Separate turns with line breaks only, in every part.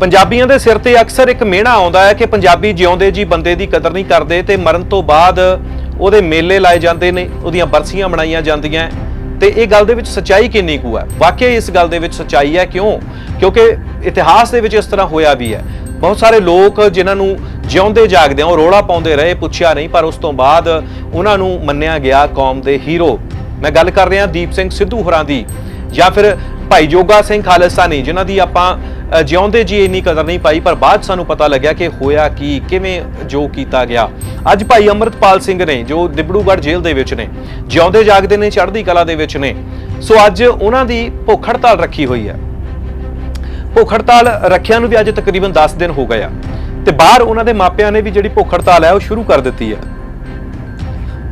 ਪੰਜਾਬੀਆਂ ਦੇ ਸਿਰ ਤੇ ਅਕਸਰ ਇੱਕ ਮਿਹਣਾ ਆਉਂਦਾ ਹੈ ਕਿ ਪੰਜਾਬੀ ਜਿਉਂਦੇ ਜੀ ਬੰਦੇ ਦੀ ਕਦਰ ਨਹੀਂ ਕਰਦੇ ਤੇ ਮਰਨ ਤੋਂ ਬਾਅਦ ਉਹਦੇ ਮੇਲੇ ਲਾਏ ਜਾਂਦੇ ਨੇ, ਉਹਦੀਆਂ ਬਰਸੀਆਂ ਮਨਾਈਆਂ ਜਾਂਦੀਆਂ ਤੇ ਇਹ ਗੱਲ ਦੇ ਵਿੱਚ ਸੱਚਾਈ ਕਿੰਨੀ ਕੁ ਹੈ? ਵਾਕਿਆ ਇਸ ਗੱਲ ਦੇ ਵਿੱਚ ਸੱਚਾਈ ਹੈ ਕਿਉਂ? ਕਿਉਂਕਿ ਇਤਿਹਾਸ ਦੇ ਵਿੱਚ ਇਸ ਤਰ੍ਹਾਂ ਹੋਇਆ ਵੀ ਹੈ। ਬਹੁਤ ਸਾਰੇ ਲੋਕ ਜਿਨ੍ਹਾਂ ਨੂੰ ਜਿਉਂਦੇ ਜਾਗਦੇ ਉਹ ਰੋਲਾ ਪਾਉਂਦੇ ਰਹੇ, ਪੁੱਛਿਆ ਨਹੀਂ, ਪਰ ਉਸ ਤੋਂ ਬਾਅਦ ਉਹਨਾਂ ਨੂੰ ਮੰਨਿਆ ਗਿਆ ਕੌਮ ਦੇ ਹੀਰੋ। ਮੈਂ ਗੱਲ ਕਰ ਰਿਹਾ ਦੀਪ ਸਿੰਘ ਸਿੱਧੂ ਹੋਰਾਂ ਦੀ, ਜਾਂ ਫਿਰ ਭਾਈ ਜੋਗਾ ਸਿੰਘ ਖਾਲਿਸਤਾਨੀ, ਜਿਨ੍ਹਾਂ ਦੀ ਆਪਾਂ ਜਿਉਂਦੇ ਜੀ ਇੰਨੀ ਕਦਰ ਨਹੀਂ ਪਾਈ, ਪਰ ਬਾਅਦ ਸਾਨੂੰ ਪਤਾ ਲੱਗਿਆ ਕਿ ਹੋਇਆ ਕੀ, ਕਿਵੇਂ ਜੋ ਕੀਤਾ ਗਿਆ। ਅੱਜ ਭਾਈ ਅਮਰਤਪਾਲ ਸਿੰਘ ਨੇ, ਜੋ ਦਿਬੜੂਗੜ੍ਹ ਜੇਲ੍ਹ ਦੇ ਵਿੱਚ ਨੇ, ਜਿਉਂਦੇ ਜਾਗਦੇ ਨੇ, ਚੜ੍ਹਦੀ ਕਲਾ ਦੇ ਵਿੱਚ ਨੇ। ਸੋ ਅੱਜ ਉਹਨਾਂ ਦੀ ਭੁੱਖ ਹੜਤਾਲ ਰੱਖੀ ਹੋਈ ਹੈ। ਭੁੱਖ ਹੜਤਾਲ ਰੱਖਿਆ ਨੂੰ ਵੀ ਅੱਜ ਤਕਰੀਬਨ 10 ਦਿਨ ਹੋ ਗਏ ਆ। ਤੇ ਬਾਹਰ ਉਹਨਾਂ ਦੇ ਮਾਪਿਆਂ ਨੇ ਵੀ ਜਿਹੜੀ ਭੁੱਖ ਹੜਤਾਲ ਹੈ, ਉਹ ਸ਼ੁਰੂ ਕਰ ਦਿੱਤੀ ਹੈ।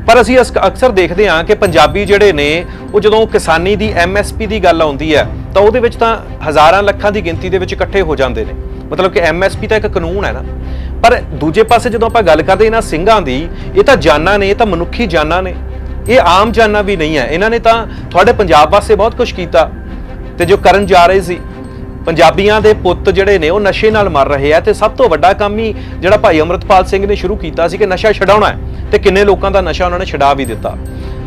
ਪਰ ਅਸੀਂ ਅਸ- ਅਕਸਰ ਦੇਖਦੇ ਹਾਂ ਕਿ ਪੰਜਾਬੀ ਜਿਹੜੇ ਨੇ, ਉਹ ਜਦੋਂ ਕਿਸਾਨੀ ਦੀ ਐਮਐਸਪੀ ਦੀ ਗੱਲ ਆਉਂਦੀ ਹੈ, ਤਾਂ ਉਹਦੇ ਵਿੱਚ ਤਾਂ ਹਜ਼ਾਰਾਂ ਲੱਖਾਂ ਦੀ ਗਿਣਤੀ ਦੇ ਵਿੱਚ ਇਕੱਠੇ ਹੋ ਜਾਂਦੇ ਨੇ। ਮਤਲਬ ਕਿ ਐਮਐਸਪੀ ਤਾਂ ਇੱਕ ਕਾਨੂੰਨ ਹੈ ਨਾ। ਪਰ ਦੂਜੇ ਪਾਸੇ ਜਦੋਂ ਆਪਾਂ ਗੱਲ ਕਰਦੇ ਇਹਨਾਂ ਸਿੰਘਾਂ ਦੀ, ਇਹ ਤਾਂ ਜਾਨਾਂ ਨੇ, ਇਹ ਤਾਂ ਮਨੁੱਖੀ ਜਾਨਾਂ ਨੇ। ਇਹ ਆਮ ਜਾਨਾਂ ਵੀ ਨਹੀਂ ਹੈ। ਇਹਨਾਂ ਨੇ ਤਾਂ ਤੁਹਾਡੇ ਪੰਜਾਬ ਵਾਸਤੇ ਬਹੁਤ ਕੁਝ ਕੀਤਾ। ਤੇ ਜੋ ਕਰਨ ਜਾ ਰਹੇ ਸੀ ਪੰਜਾਬੀਆਂ ਦੇ ਪੁੱਤ ਜਿਹੜੇ ਨੇ, ਉਹ ਨਸ਼ੇ ਨਾਲ ਮਰ ਰਹੇ ਆ ਤੇ ਸਭ ਤੋਂ ਵੱਡਾ ਕੰਮ ਹੀ ਜਿਹੜਾ ਭਾਈ ਅਮਰਤਪਾਲ ਸਿੰਘ ਨੇ ਸ਼ੁਰੂ ਕੀਤਾ ਸੀ ਕਿ ਨਸ਼ਾ ਛਡਾਉਣਾ ਹੈ ਤੇ ਕਿੰਨੇ ਲੋਕਾਂ ਦਾ ਨਸ਼ਾ ਉਹਨਾਂ ਨੇ ਛਡਾ ਵੀ ਦਿੱਤਾ।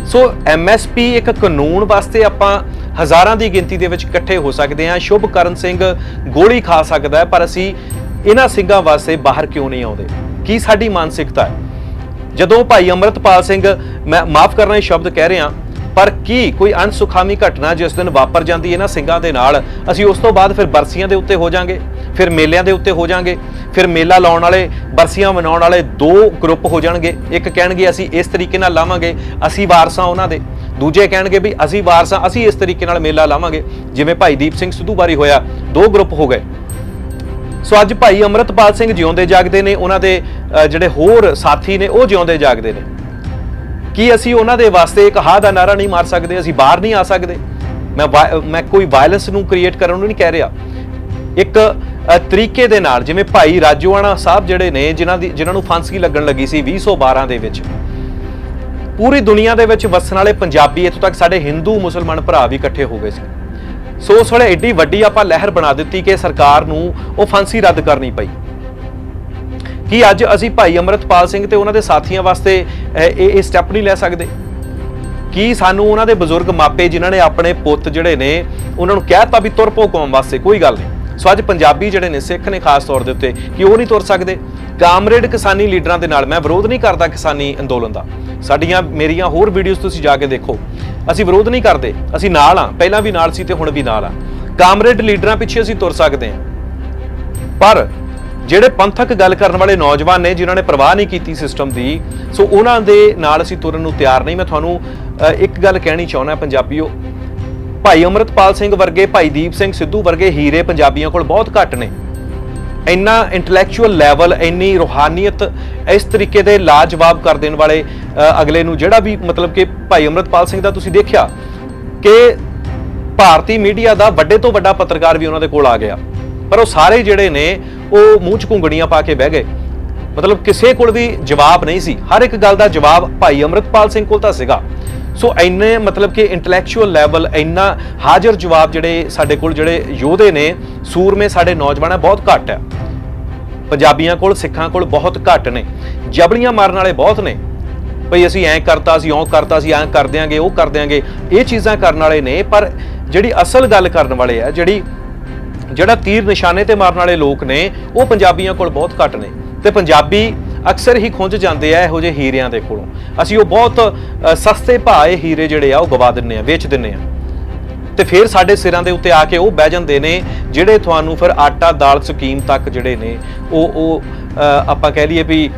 ਸੋ ਐਮਐਸਪੀ ਇੱਕ ਕਾਨੂੰਨ ਵਾਸਤੇ ਆਪਾਂ ਹਜ਼ਾਰਾਂ ਦੀ ਗਿਣਤੀ ਦੇ ਵਿੱਚ ਇਕੱਠੇ ਹੋ ਸਕਦੇ ਹਾਂ। ਸ਼ੁਭਕਰਨ ਸਿੰਘ ਗੋਲੀ ਖਾ ਸਕਦਾ ਹੈ, ਪਰ ਅਸੀਂ ਇਹਨਾਂ ਸਿੰਘਾਂ ਵਾਸਤੇ ਬਾਹਰ ਕਿਉਂ ਨਹੀਂ ਆਉਂਦੇ? ਕੀ ਸਾਡੀ ਮਾਨਸਿਕਤਾ ਹੈ? ਜਦੋਂ ਭਾਈ ਅਮਰਤਪਾਲ ਸਿੰਘ, ਮੈਂ ਮਾਫ ਕਰਨਾ ਇਹ ਸ਼ਬਦ ਕਹਿ ਰਿਹਾ ਪਰ ਕੀ ਕੋਈ ਅਣਸੁਖਾਵੀ ਘਟਨਾ ਜਿਸ ਦਿਨ ਵਾਪਰ ਜਾਂਦੀ ਹੈ ਨਾ ਸਿੰਘਾਂ ਦੇ ਨਾਲ, ਅਸੀਂ ਉਸ ਤੋਂ ਬਾਅਦ ਫਿਰ ਬਰਸੀਆਂ ਦੇ ਉੱਤੇ ਹੋ ਜਾਾਂਗੇ, ਫਿਰ ਮੇਲਿਆਂ ਦੇ ਉੱਤੇ ਹੋ ਜਾਾਂਗੇ, ਫਿਰ ਮੇਲਾ ਲਾਉਣ ਵਾਲੇ, ਬਰਸੀਆਂ ਮਨਾਉਣ ਵਾਲੇ ਦੋ ਗਰੁੱਪ ਹੋ ਜਾਣਗੇ। ਇੱਕ ਕਹਿਣਗੇ ਅਸੀਂ ਇਸ ਤਰੀਕੇ ਨਾਲ ਲਾਵਾਂਗੇ, ਅਸੀਂ ਵਾਰਸਾਂ ਉਹਨਾਂ ਦੇ। ਦੂਜੇ ਕਹਿਣਗੇ ਵੀ ਅਸੀਂ ਵਾਰਸਾਂ, ਅਸੀਂ ਇਸ ਤਰੀਕੇ ਨਾਲ ਮੇਲਾ ਲਾਵਾਂਗੇ। ਜਿਵੇਂ ਭਾਈ ਦੀਪ ਸਿੰਘ ਸਿੱਧੂ ਬਾਰੇ ਹੋਇਆ, ਦੋ ਗਰੁੱਪ ਹੋ ਗਏ। ਸੋ ਅੱਜ ਭਾਈ ਅਮਰਤਪਾਲ ਸਿੰਘ ਜਿਉਂਦੇ ਜਾਗਦੇ ਨੇ, ਉਹਨਾਂ ਦੇ ਜਿਹੜੇ ਹੋਰ ਸਾਥੀ ਨੇ, ਉਹ ਜਿਉਂਦੇ ਜਾਗਦੇ ਨੇ। ਕੀ ਅਸੀਂ ਉਹਨਾਂ ਦੇ ਵਾਸਤੇ ਇੱਕ ਹਾ ਦਾ ਨਾਰਾ ਨਹੀਂ ਮਾਰ ਸਕਦੇ? ਅਸੀਂ ਬਾਹਰ ਨਹੀਂ ਆ ਸਕਦੇ। ਮੈਂ ਮੈਂ ਕੋਈ ਵਾਇਲੈਂਸ ਨੂੰ ਕ੍ਰੀਏਟ ਕਰਨ ਨੂੰ ਨਹੀਂ ਕਹਿ ਰਿਹਾ। ਇੱਕ ਤਰੀਕੇ ਦੇ ਨਾਲ ਜਿਵੇਂ ਭਾਈ ਰਾਜੋਆਣਾ ਸਾਹਿਬ ਜਿਹੜੇ ਨੇ, ਜਿਨ੍ਹਾਂ ਦੀ ਜਿਨ੍ਹਾਂ ਨੂੰ ਫਾਂਸੀ ਲੱਗਣ ਲੱਗੀ ਸੀ 2012 ਦੇ ਵਿੱਚ। ਪੂਰੀ ਦੁਨੀਆ ਦੇ ਵਿੱਚ ਵਸਣ ਵਾਲੇ ਪੰਜਾਬੀ ਇੱਥੋਂ ਤੱਕ ਸਾਡੇ ਹਿੰਦੂ ਮੁਸਲਮਾਨ ਭਰਾ ਵੀ ਇਕੱਠੇ ਹੋ ਗਏ ਸੀ। ਸੋ ਉਸ ਵੇਲੇ ਐਡੀ ਵੱਡੀ ਆਪਾਂ ਲਹਿਰ ਬਣਾ ਦਿੱਤੀ ਕਿ ਸਰਕਾਰ ਨੂੰ ਉਹ ਫਾਂਸੀ ਰੱਦ ਕਰਨੀ ਪਈ। ਕੀ ਅੱਜ ਅਸੀਂ ਭਾਈ ਅਮਰਤਪਾਲ ਸਿੰਘ ਤੇ ਉਹਨਾਂ ਦੇ ਸਾਥੀਆਂ ਵਾਸਤੇ ਇਹ ਇਹ ਸਟੈਪ ਨਹੀਂ ਲੈ ਸਕਦੇ। ਕੀ ਸਾਨੂੰ ਉਹਨਾਂ ਦੇ ਬਜ਼ੁਰਗ ਮਾਪੇ ਜਿਨ੍ਹਾਂ ਨੇ ਆਪਣੇ ਪੁੱਤ ਜਿਹੜੇ ਨੇ, ਉਹਨਾਂ ਨੂੰ ਕਹਿਤਾ ਵੀ ਤੁਰ ਪੋ ਕੌਮ ਵਾਸਤੇ, ਕੋਈ ਗੱਲ ਨਹੀਂ। ਸੋ ਅੱਜ ਪੰਜਾਬੀ ਜਿਹੜੇ ਨੇ, ਸਿੱਖ ਨੇ ਖਾਸ ਤੌਰ ਦੇ ਉੱਤੇ, ਕਿ ਉਹ ਨਹੀਂ ਤੁਰ ਸਕਦੇ। ਕਾਮਰੇਡ ਕਿਸਾਨੀ ਲੀਡਰਾਂ ਦੇ ਨਾਲ ਮੈਂ ਵਿਰੋਧ ਨਹੀਂ ਕਰਦਾ ਕਿਸਾਨੀ ਅੰਦੋਲਨ ਦਾ। ਸਾਡੀਆਂ, ਮੇਰੀਆਂ ਹੋਰ ਵੀਡੀਓਜ਼ ਤੁਸੀਂ ਜਾ ਕੇ ਦੇਖੋ। ਅਸੀਂ ਵਿਰੋਧ ਨਹੀਂ ਕਰਦੇ, ਅਸੀਂ ਨਾਲ ਆ ਪਹਿਲਾਂ ਵੀ ਨਾਲ ਸੀ ਤੇ ਹੁਣ ਵੀ ਨਾਲ ਆ ਕਾਮਰੇਡ ਲੀਡਰਾਂ ਪਿੱਛੇ ਅਸੀਂ ਤੁਰ ਸਕਦੇ ਹਾਂ। ਪਰ ਜਿਹੜੇ ਪੰਥਕ ਗੱਲ ਕਰਨ ਵਾਲੇ ਨੌਜਵਾਨ ਨੇ, ਜਿਨ੍ਹਾਂ ਨੇ ਪਰਵਾਹ ਨਹੀਂ ਕੀਤੀ ਸਿਸਟਮ ਦੀ, ਸੋ ਉਹਨਾਂ ਦੇ ਨਾਲ ਅਸੀਂ ਤੁਰਨ ਨੂੰ ਤਿਆਰ ਨਹੀਂ। ਮੈਂ ਤੁਹਾਨੂੰ ਇੱਕ ਗੱਲ ਕਹਿਣੀ ਚਾਹੁੰਦਾ ਪੰਜਾਬੀਓ। ਭਾਈ ਅਮਰਤਪਾਲ ਸਿੰਘ ਵਰਗੇ, ਭਾਈ ਦੀਪ ਸਿੰਘ ਸਿੱਧੂ ਵਰਗੇ ਹੀਰੇ ਪੰਜਾਬੀਆਂ ਕੋਲ ਬਹੁਤ ਘੱਟ ਨੇ। ਇੰਨਾ ਇੰਟੈਲੈਕਚੁਅਲ ਲੈਵਲ ਇੰਨੀ ਰੂਹਾਨੀਅਤ ਇਸ ਤਰੀਕੇ ਦੇ ਲਾਜਵਾਬ ਕਰ ਦੇਣ ਵਾਲੇ ਅਗਲੇ ਨੂੰ ਜਿਹੜਾ ਵੀ ਮਤਲਬ ਕਿ ਭਾਈ ਅਮਰਤਪਾਲ ਸਿੰਘ ਦਾ ਤੁਸੀਂ ਦੇਖਿਆ ਕਿ ਭਾਰਤੀ ਮੀਡੀਆ ਦਾ ਵੱਡੇ ਤੋਂ ਵੱਡਾ ਪੱਤਰਕਾਰ ਵੀ ਉਹਨਾਂ ਦੇ ਕੋਲ ਆ ਗਿਆ। ਪਰ ਉਹ ਸਾਰੇ ਜਿਹੜੇ ਨੇ, ਉਹ ਮੂੰਹ 'ਚ ਘੁੰਗੜੀਆਂ ਪਾ ਕੇ ਬਹਿ ਗਏ। ਮਤਲਬ ਕਿਸੇ ਕੋਲ ਵੀ ਜਵਾਬ ਨਹੀਂ ਸੀ। ਹਰ ਇੱਕ ਗੱਲ ਦਾ ਜਵਾਬ ਭਾਈ ਅਮਰਤਪਾਲ ਸਿੰਘ ਕੋਲ ਤਾਂ ਸੀਗਾ। ਸੋ ਇੰਨੇ ਮਤਲਬ ਕਿ ਇੰਟੈਲੈਕਚੁਅਲ ਲੈਵਲ ਇੰਨਾ ਹਾਜ਼ਰ ਜਵਾਬ ਜਿਹੜੇ ਸਾਡੇ ਕੋਲ ਜਿਹੜੇ ਯੋਧੇ ਨੇ, ਸੂਰਮੇ ਸਾਡੇ ਨੌਜਵਾਨਾਂ ਬਹੁਤ ਘੱਟ ਹੈ। ਪੰਜਾਬੀਆਂ ਕੋਲ, ਸਿੱਖਾਂ ਕੋਲ ਬਹੁਤ ਘੱਟ ਨੇ। ਜਬਲੀਆਂ ਮਾਰਨ ਵਾਲੇ ਬਹੁਤ ਨੇ। ਭਈ ਅਸੀਂ ਐਂ ਕਰਤਾ ਸੀ ਓਂ ਕਰਤਾ ਸੀ ਐਂ ਕਰ ਦਿਆਂਗੇ, ਉਹ ਕਰ ਦਿਆਂਗੇ। ਇਹ ਚੀਜ਼ਾਂ ਕਰਨ ਵਾਲੇ ਨੇ, ਪਰ ਜਿਹੜੀ ਅਸਲ ਗੱਲ ਕਰਨ ਵਾਲੇ ਆ, ਜਿਹੜੀ ਜਿਹੜਾ ਤੀਰ ਨਿਸ਼ਾਨੇ ਤੇ ਮਾਰਨ ਵਾਲੇ ਲੋਕ ਨੇ, ਉਹ ਪੰਜਾਬੀਆਂ ਕੋਲ ਬਹੁਤ ਘੱਟ ਨੇ। ਤੇ ਪੰਜਾਬੀ ਅਕਸਰ ਹੀ ਖੁੰਝ ਜਾਂਦੇ ਆ ਇਹੋ ਜਿਹੇ ਹੀਰਿਆਂ ਦੇ ਕੋਲੋਂ। ਅਸੀਂ ਉਹ ਬਹੁਤ ਸਸਤੇ ਭਾਅ ਇਹ ਹੀਰੇ ਜਿਹੜੇ ਆ, ਉਹ ਗਵਾ ਦਿੰਨੇ ਆ, ਵੇਚ ਦਿੰਨੇ ਆ। ਤੇ ਫਿਰ ਸਾਡੇ ਸਿਰਾਂ ਦੇ ਉੱਤੇ ਆ ਕੇ ਉਹ ਬਹਿ ਜਾਂਦੇ ਨੇ, ਜਿਹੜੇ ਤੁਹਾਨੂੰ ਫਿਰ ਆਟਾ, ਦਾਲ, ਸਕੀਮ ਤੱਕ ਜਿਹੜੇ ਨੇ, ਉਹ ਉਹ ਆਪਾਂ ਕਹਿ ਲਈਏ ਵੀ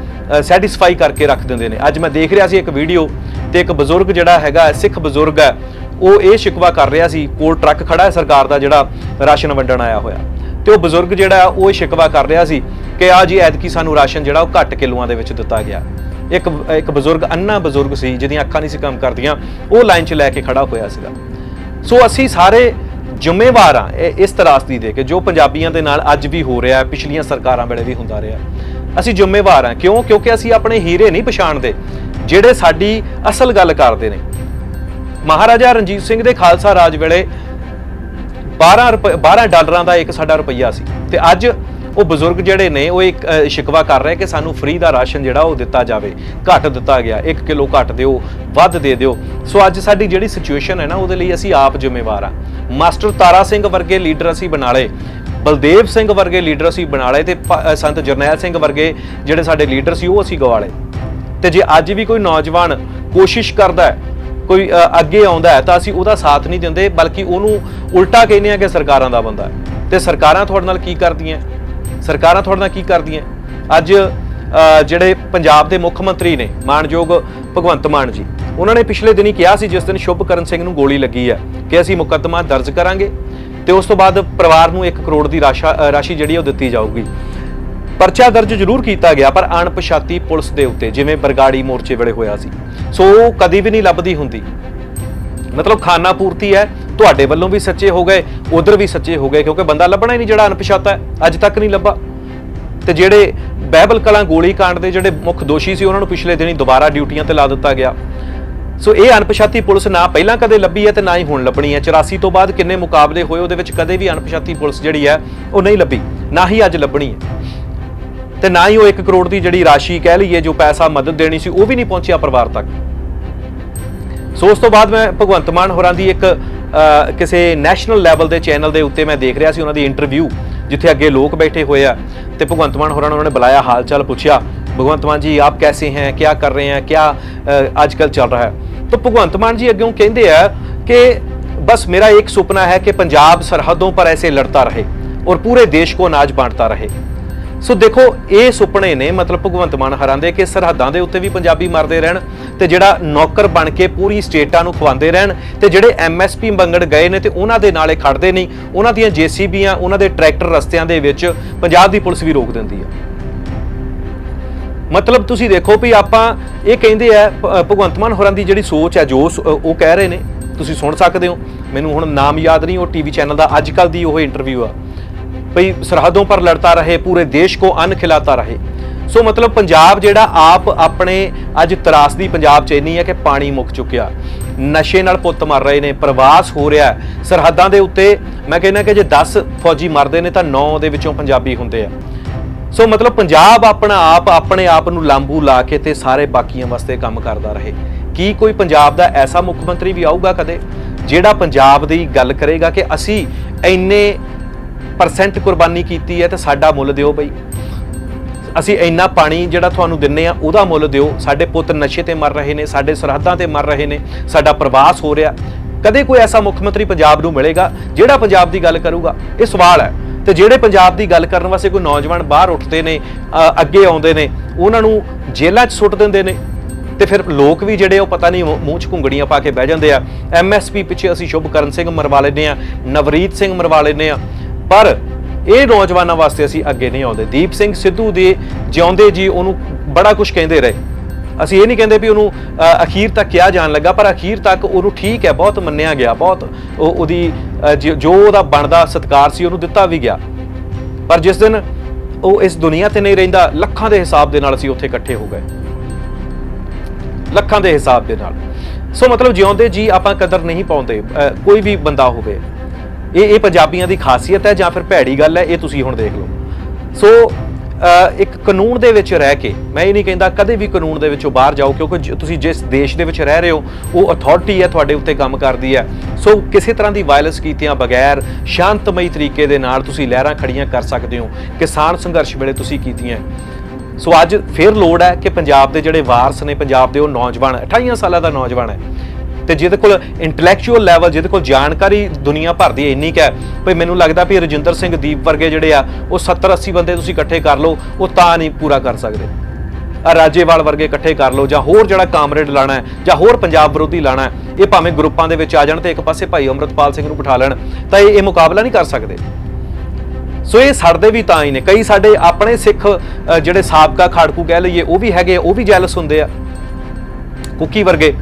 ਸੈਟੀਸਫਾਈ ਕਰਕੇ ਰੱਖ ਦਿੰਦੇ ਨੇ। ਅੱਜ ਮੈਂ ਦੇਖ ਰਿਹਾ ਸੀ ਇੱਕ ਵੀਡੀਓ ਤੇ ਇੱਕ ਬਜ਼ੁਰਗ ਜਿਹੜਾ ਹੈਗਾ, ਸਿੱਖ ਬਜ਼ੁਰਗ ਹੈ ਉਹ ਇਹ ਸ਼ਿਕਵਾ ਕਰ ਰਿਹਾ ਸੀ, ਕੋਲ ਟਰੱਕ ਖੜਾ ਹੈ ਸਰਕਾਰ ਦਾ ਜਿਹੜਾ ਰਾਸ਼ਨ ਵੰਡਣ ਆਇਆ ਹੋਇਆ। ਤੇ ਉਹ ਬਜ਼ੁਰਗ ਜਿਹੜਾ ਉਹ ਇਹ ਸ਼ਿਕਵਾ ਕਰ ਰਿਹਾ ਸੀ ਕਿ ਆ ਜੀ ਐਤਕੀ ਸਾਨੂੰ ਰਾਸ਼ਨ ਜਿਹੜਾ ਉਹ ਘੱਟ ਕਿਲੋਆਂ ਦੇ ਵਿੱਚ ਦਿੱਤਾ ਗਿਆ। ਇੱਕ ਇੱਕ ਬਜ਼ੁਰਗ, ਅੰਨਾ ਬਜ਼ੁਰਗ ਸੀ, ਜਿਹਦੀਆਂ ਅੱਖਾਂ ਨਹੀਂ ਸੀ ਕੰਮ ਕਰਦੀਆਂ, ਉਹ ਲਾਈਨ 'ਚ ਲੈ ਕੇ ਖੜਾ ਹੋਇਆ ਸੀਗਾ। ਸੋ ਅਸੀਂ ਸਾਰੇ ਜ਼ਿੰਮੇਵਾਰ ਆ ਇਹ- ਇਸ ਤਰਾਸਦੀ ਦੇ ਕਿ, ਜੋ ਪੰਜਾਬੀਆਂ ਦੇ ਨਾਲ ਅੱਜ ਵੀ ਹੋ ਰਿਹਾ ਪਿਛਲੀਆਂ ਸਰਕਾਰਾਂ ਵੇਲੇ ਵੀ ਹੁੰਦਾ ਰਿਹਾ। ਅਸੀਂ ਜ਼ਿੰਮੇਵਾਰ ਆ ਕਿਉਂ? ਕਿਉਂਕਿ ਅਸੀਂ ਆਪਣੇ ਹੀਰੇ ਨਹੀਂ ਪਛਾਣਦੇ, ਜਿਹੜੇ ਸਾਡੀ ਅਸਲ ਗੱਲ ਕਰਦੇ ਨੇ। ਮਹਾਰਾਜਾ ਰਣਜੀਤ ਸਿੰਘ ਦੇ ਖਾਲਸਾ ਰਾਜ ਵੇਲੇ 12 ਰੁਪਏ 12 ਡਾਲਰਾਂ ਦਾ ਇੱਕ ਸਾਡਾ ਰੁਪਈਆ ਸੀ। ਤੇ ਅੱਜ ਉਹ ਬਜ਼ੁਰਗ ਜਿਹੜੇ ਨੇ, ਉਹ ਇੱਕ ਸ਼ਿਕਵਾ ਕਰ ਰਹੇ ਕਿ ਸਾਨੂੰ ਫ੍ਰੀ ਦਾ ਰਾਸ਼ਨ ਜਿਹੜਾ ਉਹ ਦਿੱਤਾ ਜਾਵੇ। ਘੱਟ ਦਿੱਤਾ ਗਿਆ। 1 ਕਿਲੋ ਘੱਟ ਦਿਓ, ਵੱਧ ਦੇ ਦਿਓ। ਸੋ ਅੱਜ ਸਾਡੀ ਜਿਹੜੀ ਸਿਚੁਏਸ਼ਨ ਹੈ ਨਾ, ਉਹਦੇ ਲਈ ਅਸੀਂ ਆਪ ਜ਼ਿੰਮੇਵਾਰ ਆ ਮਾਸਟਰ ਤਾਰਾ ਸਿੰਘ ਵਰਗੇ ਲੀਡਰ ਅਸੀਂ ਬਣਾ ਲਏ। ਬਲਦੇਵ ਸਿੰਘ ਵਰਗੇ ਲੀਡਰ ਅਸੀਂ ਬਣਾ ਲਏ ਤੇ ਸੰਤ ਜਰਨੈਲ ਸਿੰਘ ਵਰਗੇ ਜਿਹੜੇ ਸਾਡੇ ਲੀਡਰ ਸੀ, ਉਹ ਅਸੀਂ ਗਵਾ ਲਏ। ਤੇ ਜੇ ਅੱਜ ਵੀ ਕੋਈ ਨੌਜਵਾਨ ਕੋਸ਼ਿਸ਼ ਕਰਦਾ ਹੈ ਕੋਈ ਅੱਗੇ ਆਉਂਦਾ ਹੈ ਤਾਂ ਅਸੀਂ ਉਹਦਾ ਸਾਥ ਨਹੀਂ ਦਿੰਦੇ, ਬਲਕਿ ਉਹਨੂੰ ਉਲਟਾ ਕਹਿੰਦੇ ਆ ਕਿ ਸਰਕਾਰਾਂ ਦਾ ਬੰਦਾ ਹੈ। ਤੇ ਸਰਕਾਰਾਂ ਤੁਹਾਡੇ ਨਾਲ ਕੀ ਕਰਦੀਆਂ? ਸਰਕਾਰਾਂ ਤੁਹਾਡੇ ਨਾਲ ਕੀ ਕਰਦੀਆਂ? ਅੱਜ ਜਿਹੜੇ ਪੰਜਾਬ ਦੇ ਮੁੱਖ ਮੰਤਰੀ ਨੇ, ਮਾਨਯੋਗ ਭਗਵੰਤ ਮਾਨ ਜੀ, ਉਹਨਾਂ ਨੇ ਪਿਛਲੇ ਦਿਨੀ ਕਿਹਾ ਸੀ ਜਿਸ ਦਿਨ ਸ਼ੁਭਕਰਨ ਸਿੰਘ ਨੂੰ ਗੋਲੀ ਲੱਗੀ ਹੈ ਕਿ ਅਸੀਂ ਮੁਕੱਦਮਾ ਦਰਜ ਕਰਾਂਗੇ ਤੇ ਉਸ ਤੋਂ ਬਾਅਦ ਪਰਿਵਾਰ ਨੂੰ 1 ਕਰੋੜ ਦੀ ਰਾਸ਼ਾ- ਰਾਸ਼ੀ ਜਿਹੜੀ ਉਹ ਦਿੱਤੀ ਜਾਊਗੀ। ਪਰਚਾ ਦਰਜ ਜ਼ਰੂਰ ਕੀਤਾ ਗਿਆ, ਪਰ ਅਣਪਛਾਤੀ ਪੁਲਿਸ ਦੇ ਉੱਤੇ, ਜਿਵੇਂ ਬਰਗਾੜੀ ਮੋਰਚੇ ਵੇਲੇ ਹੋਇਆ ਸੀ। ਸੋ ਉਹ ਕਦੀ ਵੀ ਨਹੀਂ ਲੱਭਦੀ ਹੁੰਦੀ। ਮਤਲਬ ਖਾਨਾ ਪੂਰਤੀ ਹੈ, ਤੁਹਾਡੇ ਵੱਲੋਂ ਵੀ ਸੱਚੇ ਹੋ ਗਏ, ਉਧਰ ਵੀ ਸੱਚੇ ਹੋ ਗਏ, ਕਿਉਂਕਿ ਬੰਦਾ ਲੱਭਣਾ ਹੀ ਨਹੀਂ ਜਿਹੜਾ ਅਣਪਛਾਤਾ ਹੈ, ਅੱਜ ਤੱਕ ਨਹੀਂ ਲੱਭਾ। ਤੇ ਜਿਹੜੇ ਬਹਿਬਲ ਕਲਾਂ ਗੋਲੀ ਕਾਂਡ ਦੇ ਜਿਹੜੇ ਮੁੱਖ ਦੋਸ਼ੀ ਸੀ, ਉਹਨਾਂ ਨੂੰ ਪਿਛਲੇ ਦਿਨੀ ਦੁਬਾਰਾ ਡਿਊਟੀਆਂ ਤੇ ਲਾ ਦਿੱਤਾ ਗਿਆ। ਸੋ ਇਹ ਅਣਪਛਾਤੀ ਪੁਲਿਸ ਨਾ ਪਹਿਲਾਂ ਕਦੇ ਲੱਭੀ ਹੈ ਤੇ ਨਾ ਹੀ ਹੁਣ ਲੱਭਣੀ ਹੈ। 84 ਤੋਂ ਬਾਅਦ ਕਿੰਨੇ ਮੁਕਾਬਲੇ ਹੋਏ, ਉਹਦੇ ਵਿੱਚ ਕਦੇ ਵੀ ਅਣਪਛਾਤੀ ਪੁਲਿਸ ਜਿਹੜੀ ਹੈ, ਉਹ ਨਹੀਂ ਲੱਭੀ। ਨਾ ਹੀ ਅੱਜ ਲੱਭਣੀ ਹੈ। ਤੇ ਨਾ ਹੀ ਉਹ 1 ਕਰੋੜ ਦੀ ਜਿਹੜੀ ਰਾਸ਼ੀ ਕਹਿ ਲਈਏ ਜੋ ਪੈਸਾ ਮਦਦ ਦੇਣੀ ਸੀ ਉਹ ਵੀ ਨਹੀਂ ਪਹੁੰਚਿਆ ਪਰਿਵਾਰ ਤੱਕ ਸੋ ਉਸ ਤੋਂ ਬਾਅਦ ਮੈਂ ਭਗਵੰਤ ਮਾਨ ਹੋਰਾਂ ਦੀ ਇੱਕ ਅ, ਕਿਸੇ ਨੈਸ਼ਨਲ ਲੈਵਲ ਦੇ ਚੈਨਲ ਦੇ ਉੱਤੇ ਮੈਂ ਦੇਖ ਰਿਹਾ ਸੀ ਉਹਨਾਂ ਦੀ ਇੰਟਰਵਿਊ ਜਿੱਥੇ ਅੱਗੇ ਲੋਕ ਬੈਠੇ ਹੋਏ ਆ ਤੇ ਭਗਵੰਤ ਮਾਨ ਹੋਰਾਂ ਨੂੰ ਉਹਨਾਂ ਨੇ ਬੁਲਾਇਆ ਹਾਲ ਚਾਲ ਪੁੱਛਿਆ ਭਗਵੰਤ ਮਾਨ ਜੀ ਆਪ ਕੈਸੇ हैं क्या कर रहे हैं क्या अ, आजकल चल रहा है तो भगवंत मान जी ਅੱਗੇ ਕਹਿੰਦੇ ਆ कि बस मेरा एक सपना है कि पंजाब सरहदों पर ऐसे लड़ता रहे और पूरे देश को अनाज बांटता रहे ਸੋ ਦੇਖੋ, ਇਹ ਸੁਪਨੇ ਨੇ ਮਤਲਬ ਭਗਵੰਤ ਮਾਨ ਹਰਾਂ ਦੇ ਕਿ ਸਰਹੱਦਾਂ ਦੇ ਉੱਤੇ ਵੀ ਪੰਜਾਬੀ ਮਰਦੇ ਰਹਿਣ ਤੇ ਜਿਹੜਾ ਨੌਕਰ ਬਣ ਕੇ ਪੂਰੀ ਸਟੇਟਾਂ ਨੂੰ ਖਵਾਉਂਦੇ ਰਹਿਣ ਤੇ ਜਿਹੜੇ ਐਮਐਸਪੀ ਮੰਗਣ ਗਏ ਨੇ ਤੇ ਉਹਨਾਂ ਦੇ ਨਾਲੇ ਖੜਦੇ ਨਹੀਂ, ਉਹਨਾਂ ਦੀਆਂ ਜੀਸੀਬੀਆਂ ਉਹਨਾਂ ਦੇ ਟਰੈਕਟਰ ਰਸਤਿਆਂ ਦੇ ਵਿੱਚ ਪੰਜਾਬ ਦੀ ਪੁਲਿਸ ਵੀ ਰੋਕ ਦਿੰਦੀ ਹੈ। ਮਤਲਬ ਤੁਸੀਂ ਦੇਖੋ ਵੀ ਆਪਾਂ ਇਹ ਕਹਿੰਦੇ ਆ ਭਗਵੰਤ ਮਾਨ ਹੋਰਾਂ ਦੀ ਜਿਹੜੀ ਸੋਚ ਹੈ, ਜੋ ਉਹ ਕਹਿ ਰਹੇ ਨੇ, ਤੁਸੀਂ ਸੁਣ ਸਕਦੇ ਹੋ। ਮੈਨੂੰ ਹੁਣ ਨਾਮ ਯਾਦ ਨਹੀਂ, ਉਹ ਟੀਵੀ ਚੈਨਲ ਦਾ ਅੱਜ ਕੱਲ ਦੀ ਉਹ ਇੰਟਰਵਿਊ ਆ। ਭਈ ਸਰਹੱਦੋਂ ਪਰ ਲੜਤਾ ਰਹੇ, ਪੂਰੇ ਦੇਸ਼ ਕੋ ਅੰਨ ਖਿਲਾਤਾ ਰਹੇ। ਸੋ ਮਤਲਬ ਪੰਜਾਬ ਜਿਹੜਾ ਆਪ ਆਪਣੇ ਅੱਜ ਤਰਾਸਦੀ ਪੰਜਾਬ ਚ ਇੰਨੀ ਹੈ ਕਿ ਪਾਣੀ ਮੁੱਕ ਚੁੱਕਿਆ। ਨਸ਼ੇ ਨਾਲ ਪੁੱਤ ਮਰ ਰਹੇ ਨੇ, ਪ੍ਰਵਾਸ ਹੋ ਰਿਹਾ ਸਰਹੱਦਾਂ ਦੇ ਉੱਤੇ ਮੈਂ ਕਹਿੰਦਾ ਕਿ ਜੇ 10 ਫੌਜੀ ਮਰਦੇ ਨੇ ਤਾਂ 9 ਦੇ ਵਿੱਚੋਂ ਪੰਜਾਬੀ ਹੁੰਦੇ ਆ। ਸੋ ਮਤਲਬ ਪੰਜਾਬ ਆਪਣਾ ਆਪ ਆਪਣੇ ਆਪ ਨੂੰ ਲਾਂਬੂ ਲਾ ਕੇ ਤੇ ਸਾਰੇ ਬਾਕੀਆਂ ਵਾਸਤੇ ਕੰਮ ਕਰਦਾ ਰਹੇ। ਕੀ ਕੋਈ ਪੰਜਾਬ ਦਾ ਐਸਾ ਮੁੱਖ ਮੰਤਰੀ ਵੀ ਆਊਗਾ ਕਦੇ? ਜਿਹੜਾ ਪੰਜਾਬ ਦੀ ਗੱਲ ਕਰੇਗਾ ਕਿ ਅਸੀਂ ਇੰਨੇ ਪਰਸੈਂਟ ਕੁਰਬਾਨੀ ਕੀਤੀ ਹੈ ਤੇ ਸਾਡਾ ਮੁੱਲ ਦਿਓ ਬਈ। ਅਸੀਂ ਇੰਨਾ ਪਾਣੀ ਜਿਹੜਾ ਤੁਹਾਨੂੰ ਦਿੰਨੇ ਆ, ਉਹਦਾ ਮੁੱਲ ਦਿਓ। ਸਾਡੇ ਪੁੱਤ ਨਸ਼ੇ ਤੇ ਮਰ ਰਹੇ ਨੇ, ਸਾਡੇ ਸਰਹੱਦਾਂ ਤੇ ਮਰ ਰਹੇ ਨੇ, ਸਾਡਾ ਪ੍ਰਵਾਸ ਹੋ ਰਿਹਾ। ਕਦੇ ਕੋਈ ਐਸਾ ਮੁੱਖ ਮੰਤਰੀ ਪੰਜਾਬ ਨੂੰ ਮਿਲੇਗਾ, ਜਿਹੜਾ ਪੰਜਾਬ ਦੀ ਗੱਲ ਕਰੂਗਾ? ਇਹ ਸਵਾਲ ਹੈ। ਤੇ ਜਿਹੜੇ ਪੰਜਾਬ ਦੀ ਗੱਲ ਕਰਨ ਵਾਸਤੇ ਕੋਈ ਨੌਜਵਾਨ ਬਾਹਰ ਉੱਠਦੇ ਨੇ ਅੱਗੇ ਆਉਂਦੇ ਨੇ, ਉਹਨਾਂ ਨੂੰ ਜੇਲ੍ਹਾਂ 'ਚ ਸੁੱਟ ਦਿੰਦੇ ਨੇ। ਤੇ ਫਿਰ ਲੋਕ ਵੀ ਜਿਹੜੇ ਉਹ ਪਤਾ ਨਹੀਂ ਮੂੰਹ 'ਚ ਘੁੰਗੜੀਆਂ ਪਾ ਕੇ ਬਹਿ ਜਾਂਦੇ ਆ। ਐਮਐਸਪੀ ਪਿੱਛੇ ਅਸੀਂ ਸ਼ੁਭਕਰਨ ਸਿੰਘ ਮਰਵਾ ਲੈਂਦੇ ਆ, ਨਵਰੀਤ ਸਿੰਘ ਮਰਵਾ ਲੈਂਦੇ ਆ। ਪਰ ਇਹ ਨੌਜਵਾਨਾਂ ਵਾਸਤੇ ਅਸੀਂ ਅੱਗੇ ਨਹੀਂ ਆਉਂਦੇ। ਦੀਪ ਸਿੰਘ ਸਿੱਧੂ ਦੇ ਜਿਉਂਦੇ ਜੀ ਉਹਨੂੰ ਬੜਾ ਕੁਝ ਕਹਿੰਦੇ ਰਹੇ। ਅਸੀਂ ਇਹ ਨਹੀਂ ਕਹਿੰਦੇ ਵੀ ਉਹਨੂੰ ਅ, ਅਖੀਰ ਤੱਕ ਕਿਹਾ ਜਾਣ ਲੱਗਾ ਪਰ ਅਖੀਰ ਤੱਕ ਉਹਨੂੰ ਠੀਕ ਹੈ ਬਹੁਤ ਮੰਨਿਆ ਗਿਆ ਬਹੁਤ ਉਹ- ਉਹਦੀ ਜੋ ਉਹਦਾ ਬਣਦਾ ਸਤਿਕਾਰ ਸੀ ਉਹਨੂੰ ਦਿੱਤਾ ਵੀ ਗਿਆ। ਪਰ ਜਿਸ ਦਿਨ ਉਹ ਇਸ ਦੁਨੀਆ ਤੇ ਨਹੀਂ ਰਹਿੰਦਾ ਲੱਖਾਂ ਦੇ ਹਿਸਾਬ ਦੇ ਨਾਲ ਅਸੀਂ ਉੱਥੇ ਇਕੱਠੇ ਹੋ ਗਏ। ਲੱਖਾਂ ਦੇ ਹਿਸਾਬ ਦੇ ਨਾਲ। ਸੋ ਮਤਲਬ ਜਿਉਂਦੇ ਜੀ ਆਪਾਂ ਕਦਰ ਨਹੀਂ ਪਾਉਂਦੇ ਅਹ ਕੋਈ ਵੀ ਬੰਦਾ ਹੋਵੇ। ਇਹ ਇਹ ਪੰਜਾਬੀਆਂ ਦੀ ਖਾਸੀਅਤ ਹੈ ਜਾਂ ਫਿਰ ਭੈੜੀ ਗੱਲ ਹੈ, ਇਹ ਤੁਸੀਂ ਹੁਣ ਦੇਖ ਲਓ। ਸੋ ਇੱਕ ਕਾਨੂੰਨ ਦੇ ਵਿੱਚ ਰਹਿ ਕੇ, ਮੈਂ ਇਹ ਨਹੀਂ ਕਹਿੰਦਾ ਕਦੇ ਵੀ ਕਾਨੂੰਨ ਦੇ ਵਿੱਚੋਂ ਬਾਹਰ ਜਾਓ, ਕਿਉਂਕਿ ਤੁਸੀਂ ਜਿਸ ਦੇਸ਼ ਦੇ ਵਿੱਚ ਰਹਿ ਰਹੇ ਹੋ, ਉਹ ਅਥਾਰਟੀ ਹੈ, ਤੁਹਾਡੇ ਉੱਤੇ ਕੰਮ ਕਰਦੀ ਹੈ। ਸੋ, ਕਿਸੇ ਤਰ੍ਹਾਂ ਦੀ ਵਾਇਲੈਂਸ ਕੀਤਿਆਂ ਬਗੈਰ, ਸ਼ਾਂਤਮਈ ਤਰੀਕੇ ਦੇ ਨਾਲ ਤੁਸੀਂ ਲਹਿਰਾਂ ਖੜੀਆਂ ਕਰ ਸਕਦੇ ਹੋ, ਕਿਸਾਨ ਸੰਘਰਸ਼ ਵੇਲੇ ਤੁਸੀਂ ਕੀਤੀਆਂ ਸੋ, ਅੱਜ ਫਿਰ ਲੋੜ ਹੈ ਕਿ ਪੰਜਾਬ ਦੇ ਜਿਹੜੇ ਵਾਰਸ ਨੇ, ਪੰਜਾਬ ਦੇ ਉਹ ਨੌਜਵਾਨ 28 ਸਾਲਾਂ ਦਾ ਨੌਜਵਾਨ ਹੈ ਤੇ ਜਿਹਦੇ ਕੋਲ ਇੰਟੈਲੈਕਚੁਅਲ ਲੈਵਲ ਜਿਹਦੇ ਕੋਲ ਜਾਣਕਾਰੀ ਦੁਨੀਆ ਭਰ ਦੀ ਇੰਨੀ ਕੁ ਹੈ ਭਈ ਮੈਨੂੰ ਲੱਗਦਾ ਵੀ ਰਜਿੰਦਰ ਸਿੰਘ ਦੀਪ ਵਰਗੇ ਜਿਹੜੇ ਆ ਉਹ 70 80 ਬੰਦੇ ਤੁਸੀਂ ਇਕੱਠੇ ਕਰ ਲਓ ਉਹ ਤਾਂ ਨਹੀਂ ਪੂਰਾ ਕਰ ਸਕਦੇ। ਰਾਜੇਵਾਲ ਵਰਗੇ ਇਕੱਠੇ ਕਰ ਲਓ ਜਾਂ ਹੋਰ ਜਿਹੜਾ ਕਾਮਰੇਡ ਲਾਣਾ ਹੈ ਜਾਂ ਹੋਰ ਪੰਜਾਬ ਵਿਰੋਧੀ ਲਾਣਾ ਹੈ ਇਹ ਭਾਵੇਂ ਗਰੁੱਪਾਂ ਦੇ ਵਿੱਚ ਆ ਜਾਣ ਤੇ ਇੱਕ ਪਾਸੇ ਭਾਈ ਅਮਰਤਪਾਲ ਸਿੰਘ ਨੂੰ ਬਿਠਾ ਲੈਣ ਤਾਂ ਇਹ ਇਹ ਮੁਕਾਬਲਾ ਨਹੀਂ ਕਰ ਸਕਦੇ। ਸੋ ਇਹ ਸੜਦੇ ਵੀ ਤਾਂ ਹੀ ਨੇ ਕਈ ਸਾਡੇ ਆਪਣੇ ਸਿੱਖ ਜਿਹੜੇ ਸਾਬਕਾ ਖਾੜਕੂ ਕਹਿ ਲਈਏ ਉਹ ਵੀ ਹੈਗੇ ਆ, ਉਹ ਵੀ ਜੈਲਸ ਹੁੰਦੇ ਆ। ਕੁੱਕੀ ਵਰਗੇ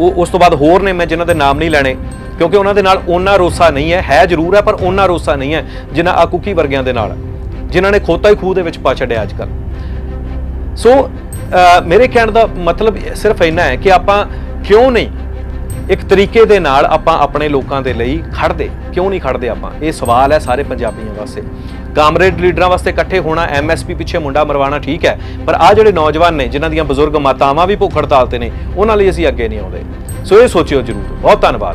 ਉਹ ਉਸ ਤੋਂ ਬਾਅਦ ਹੋਰ ਨੇ ਮੈਂ ਜਿਨ੍ਹਾਂ ਦੇ ਨਾਮ ਨਹੀਂ ਲੈਣੇ, ਕਿਉਂਕਿ ਉਹਨਾਂ ਦੇ ਨਾਲ ਉਹਨਾਂ ਰੋਸਾ ਨਹੀਂ ਹੈ ਹੈ ਜ਼ਰੂਰ ਹੈ, ਪਰ ਉਹਨਾਂ ਰੋਸਾ ਨਹੀਂ ਹੈ, ਜਿਨ੍ਹਾਂ ਆ ਕੁੱਕੀ ਵਰਗਿਆਂ ਦੇ ਨਾਲ, ਜਿਨ੍ਹਾਂ ਨੇ ਖੋਤਾ ਹੀ ਖੂਹ ਦੇ ਵਿੱਚ ਪਾ ਛੱਡਿਆ ਅੱਜ ਕੱਲ੍ਹ। ਸੋ ਮੇਰੇ ਕਹਿਣ ਦਾ ਮਤਲਬ ਸਿਰਫ ਇੰਨਾ ਹੈ ਕਿ ਆਪਾਂ ਕਿਉਂ ਨਹੀਂ ਇੱਕ ਤਰੀਕੇ ਦੇ ਨਾਲ ਆਪਾਂ ਆਪਣੇ ਲੋਕਾਂ ਦੇ ਲਈ ਖੜਦੇ ਕਿਉਂ ਨਹੀਂ ਖੜਦੇ ਆਪਾਂ? ਇਹ ਸਵਾਲ ਹੈ ਸਾਰੇ ਪੰਜਾਬੀਆਂ ਵਾਸਤੇ। ਕਾਮਰੇਡ ਲੀਡਰਾਂ ਵਾਸਤੇ ਇਕੱਠੇ ਹੋਣਾ ਐਮਐਸਪੀ ਪਿੱਛੇ ਮੁੰਡਾ ਮਰਵਾਣਾ ਠੀਕ ਹੈ, ਪਰ ਆ ਜਿਹੜੇ ਨੌਜਵਾਨ ਨੇ, ਜਿਨ੍ਹਾਂ ਦੀਆਂ ਬਜ਼ੁਰਗ ਮਾਤਾਵਾਂ ਵੀ ਭੁੱਖ ਹੜਤਾਲ ਤੇ ਨੇ, ਉਹਨਾਂ ਲਈ ਅਸੀਂ ਅੱਗੇ ਨਹੀਂ ਆਉਂਦੇ। ਸੋ ਇਹ ਸੋਚਿਓ ਜ਼ਰੂਰ। ਬਹੁਤ ਧੰਨਵਾਦ।